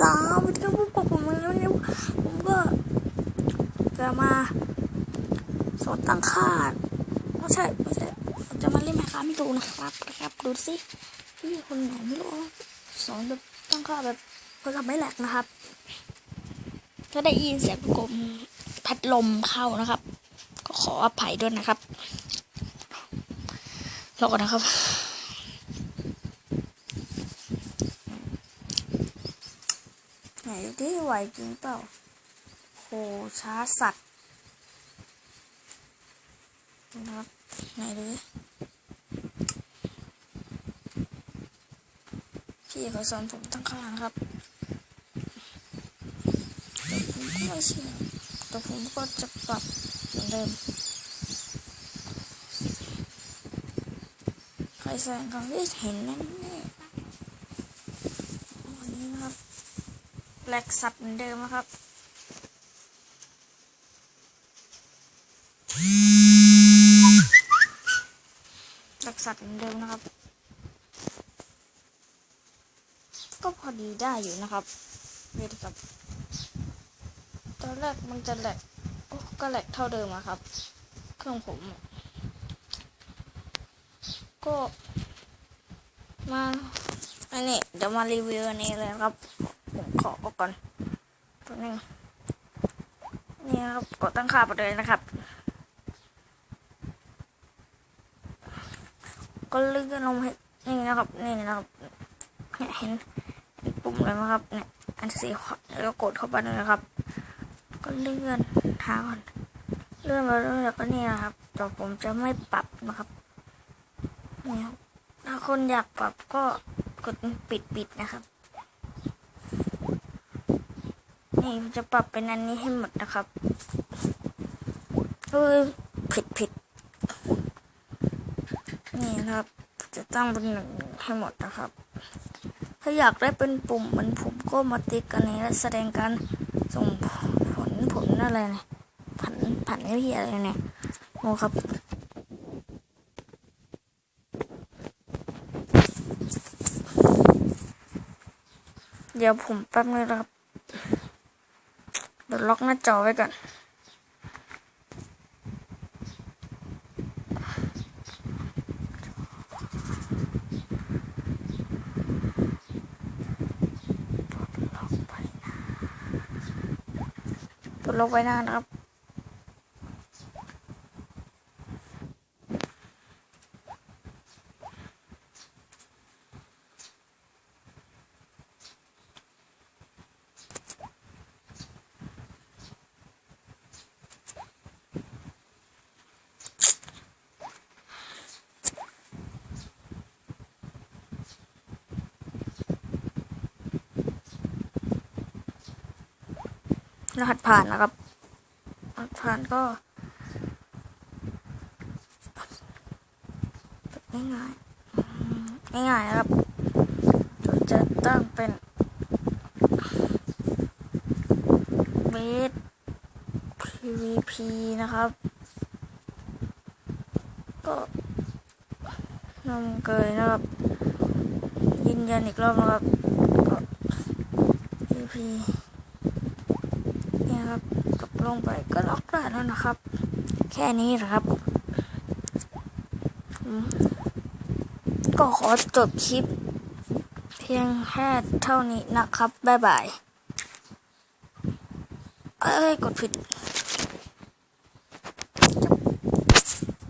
สาววัสดีครับพวกกับผมแล้วเนี่ยผมก็จะมาสอนตั้งค่าไม่ใช่ไม่ใช่จะมาเล่นแมคคาไม่ถูนะครับนะครับดูสิพี่คนไหนไม่รู้สอนแบบตั้งค่าแบบเพื่อทำไม่แหลกนะครับถ้าได้ยินเสียงกลมพัดลมเข้านะครับ ก็ขออภัยด้วยนะครับรอก่อนนะครับ ไห นดูดิไหวจริงเปล่าโหช้าสัตว์นะครับไหนดูดิพี่เขาสอนผมตั้งข้างครับแต่ผมก็ไม่เชื่อแต่ผมก็จะปรับเหมือนเดิมใครแสดงความคิดเห็นนั่นแน่วันนี้นะครับ แหลกสัตว์เหมือนเดิมนะครับ แหลกสัตว์เหมือนเดิมนะครับ ก็พอดีได้อยู่นะครับเวทครับ ตอนแรกมันจะแหลกก็แหลกเท่าเดิมอะครับ เครื่องผม ก็มา อันนี้เดี๋ยวมารีวิวอันนี้เลยครับ ผมขอก่อนตัวนึงนี่ครับกดตั้งค่าไปเลยนะครับ ก็เลื่อนลงให้นี่นะครับ นี่นะครับเนี่ยเห็นปุ่มเลยไหมครับเนี่ยอันสีขาวแล้วกดเข้าไปเลยนะครับ ก็เลื่อนหาก่อนเลื่อนมาเรื่อยแล้วก็นี่นะครับแต่ผมจะไม่ปรับนะครับนี่ครับถ้าคนอยากปรับก็ กดปิดปิดนะครับ นี่จะปรับเป็นอันนี้ให้หมดนะครับเออผิดผิดนี่นะครับ จะตั้งเป็นหนึ่งให้หมดนะครับ ถ้าอยากได้เป็นปุ่มเหมือนผมก็มาติ๊กอันนี้และแสดงการส่งผลผลอะไรเนี่ยผันผันไม่พี่อะไรเนี่ยโอ้ครับ เดี๋ยวผมแป๊บนึงนะครับ เดี๋ยวล็อกหน้าจอไว้ก่อนปลดล็อกไว้หน้านะครับ รหัสผ่านนะครับ รหัสผ่านก็ง่ายๆง่ายๆนะครับโดยจะตั้งเป็นเบส PVP นะครับ ก็นำเกยนะครับ ยืนยันอีกรอบนะครับ PVP ครับกดลงไปก็ล็อกได้แล้วนะครับ แค่นี้นะครับก็ขอจบคลิป เพียงแค่เท่านี้นะครับ บ๊ายบาย เอ้ย กดผิด